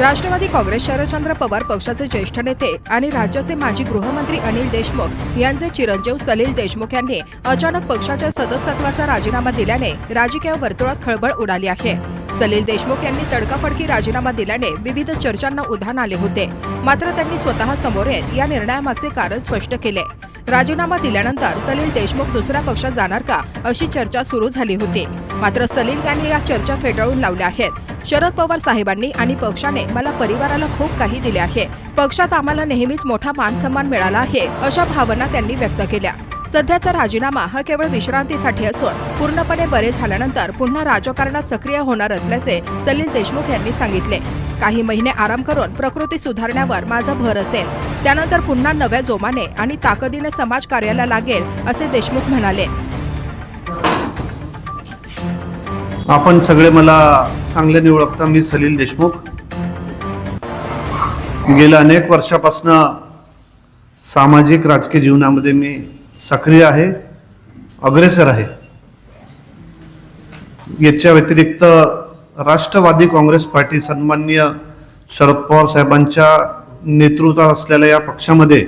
राष्ट्रवादी काँग्रेस शरदचंद्र पवार पक्षाचे ज्येष्ठ नेते आणि राज्याचे माजी गृहमंत्री अनिल देशमुख यांचे चिरंजीव सलील देशमुख यांनी अचानक पक्षाच्या सदस्यत्वाचा राजीनामा दिल्याने राजकीय वर्तुळात खळबळ उडाली आहे. सलील देशमुख यांनी तडकाफडकी राजीनामा दिल्याने विविध चर्चांना उधाण आले होते. मात्र त्यांनी स्वतः समोर येत या निर्णयामागचे कारण स्पष्ट केले. राजीनामा दिल्यानंतर सलील देशमुख दुसऱ्या पक्षात जाणार का अशी चर्चा सुरू झाली होती. मात्र सलील यांनी या चर्चा फेटाळून लावल्या आहेत. शरद पवार साहेबांनी आणि पक्षाने मला परिवाराला खूप काही दिले आहे. पक्षात आम्हाला नेहमीच मोठा मान सन्मान मिळाला आहे अशा भावना त्यांनी व्यक्त केल्या. सध्याचा राजीनामा हा केवळ विश्रांतीसाठी असून पूर्णपणे बरे झाल्यानंतर पुन्हा राजकारणात सक्रिय होणार असल्याचे सलील देशमुख यांनी सांगितले. काही महिने आराम करून प्रकृती सुधारण्यावर माझा भर असेल. त्यानंतर पुन्हा नव्या जोमाने आणि ताकदीने समाज कार्याला लागेल असे देशमुख म्हणाले. आपण सगळे मला चांगल्याने ओळखता मी सलील देशमुख. गेल्या अनेक वर्षापासून सामाजिक राजकीय जीवनामध्ये मी सक्रिय आहे अग्रेसर आहे. याच्या व्यतिरिक्त राष्ट्रवादी काँग्रेस पार्टी सन्माननीय शरद पवार साहेबांच्या नेतृत्वात असलेल्या या पक्षामध्ये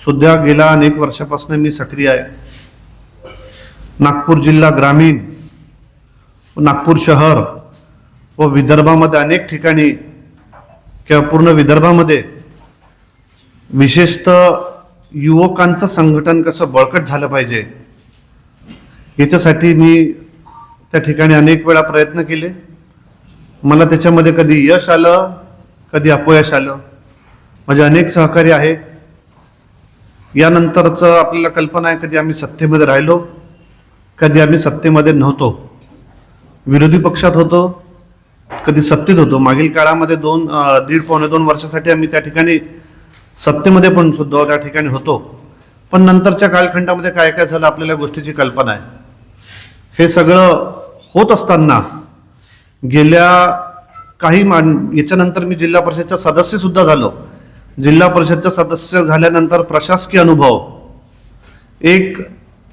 सुद्धा गेल्या अनेक वर्षापासून मी सक्रिय आहे. नागपूर जिल्हा ग्रामीण नागपूर शहर व विदर्भामध्ये अनेक ठिकाणी किंवा पूर्ण विदर्भामध्ये विशेषतः युवकांचं संघटन कसं बळकट झालं पाहिजे याच्यासाठी मी त्या ठिकाणी अनेक वेळा प्रयत्न केले. मला त्याच्यामध्ये कधी यश आलं कधी अपयश आलं. माझे अनेक सहकारी आहे. यानंतरचं आपल्याला कल्पना आहे कधी आम्ही सत्तेमध्ये राहिलो कधी आम्ही सत्तेमध्ये नव्हतो. विरोधी पक्षात होतो कधी सत्तेत होतो. मागील काळामध्ये दोन दीड पावणे दोन वर्षासाठी आम्ही त्या ठिकाणी सत्तेमध्ये पण सुद्धा त्या ठिकाणी होतो. पण नंतरच्या कालखंडामध्ये काय काय झालं आपल्याला गोष्टीची कल्पना आहे. हे सगळं होत असताना गेल्या काही मान याच्यानंतर मी जिल्हा परिषदचा सदस्य सुद्धा झालो. जिल्हा परिषदचा सदस्य झाल्यानंतर प्रशासकीय अनुभव. एक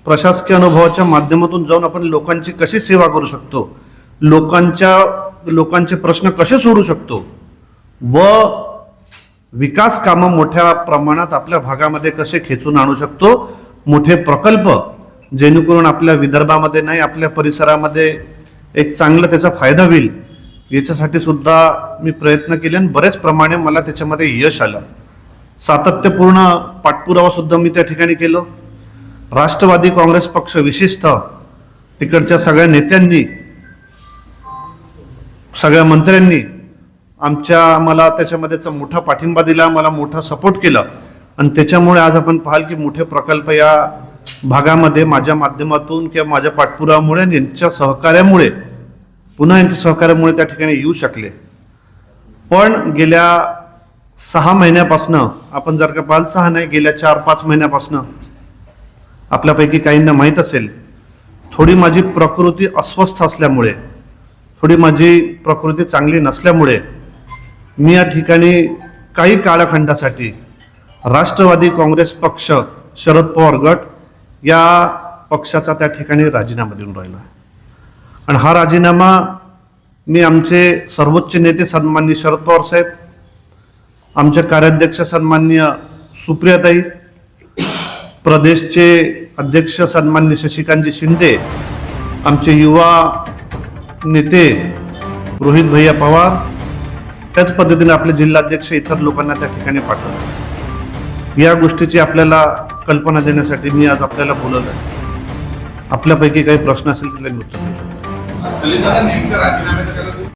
प्रशासकीय अनुभवाच्या माध्यमातून जाऊन आपण लोकांची कशी सेवा करू शकतो? लोकांच्या लोकांचे प्रश्न कसे सोडू शकतो? व विकास कामं मोठ्या प्रमाणात आपल्या भागामध्ये कसे खेचून आणू शकतो? मोठे प्रकल्प जेणेकरून आपल्या विदर्भामध्ये नाही आपल्या परिसरामध्ये एक चांगला त्याचा फायदा होईल याच्यासाठी सुद्धा मी प्रयत्न केले आणि बरेच प्रमाणे मला त्याच्यामध्ये यश आलं. सातत्यपूर्ण पाठपुरावा सुद्धा मी त्या ठिकाणी केलो. राष्ट्रवादी काँग्रेस पक्ष विशेषतः तिकडच्या सगळ्या नेत्यांनी सगळ्या मंत्र्यांनी आमच्या मला त्याच्यामध्ये मोठा पाठिंबा दिला मला मोठा सपोर्ट केला. आणि त्याच्यामुळे आज आपण पाहाल की मोठे प्रकल्प या भागामध्ये माझ्या माध्यमातून किंवा माझ्या पाठपुरामुळे यांच्या सहकार्यामुळे पुन्हा यांच्या सहकार्यामुळे त्या ठिकाणी येऊ शकले. पण गेल्या सहा महिन्यापासनं आपण जर का पाहाल सहा नाही गेल्या चार पाच महिन्यापासनं आपल्यापैकी काहींना माहीत असेल थोडी माझी प्रकृती अस्वस्थ असल्यामुळे थोडी माझी प्रकृती चांगली नसल्यामुळे मी या ठिकाणी काही काळखंडासाठी राष्ट्रवादी काँग्रेस पक्ष शरद पवार गट या पक्षाचा त्या ठिकाणी राजीनामा देऊन राहिला. आहे आणि हा राजीनामा मी आमचे सर्वोच्च नेते सन्माननीय शरद पवार साहेब आमचे कार्याध्यक्ष सन्माननीय सुप्रियाताई प्रदेशचे अध्यक्ष सन्मान्य शशिकांतजी शिंदे आमचे युवा नेते रोहित भैया पवार त्याच पद्धतीने आपले जिल्हाध्यक्ष इतर लोकांना त्या ठिकाणी पाठवतात या गोष्टीची आपल्याला कल्पना देण्यासाठी मी आज आपल्याला बोलवलं आहे. आपल्यापैकी काही प्रश्न असेल तर उत्तर देऊ शकतो.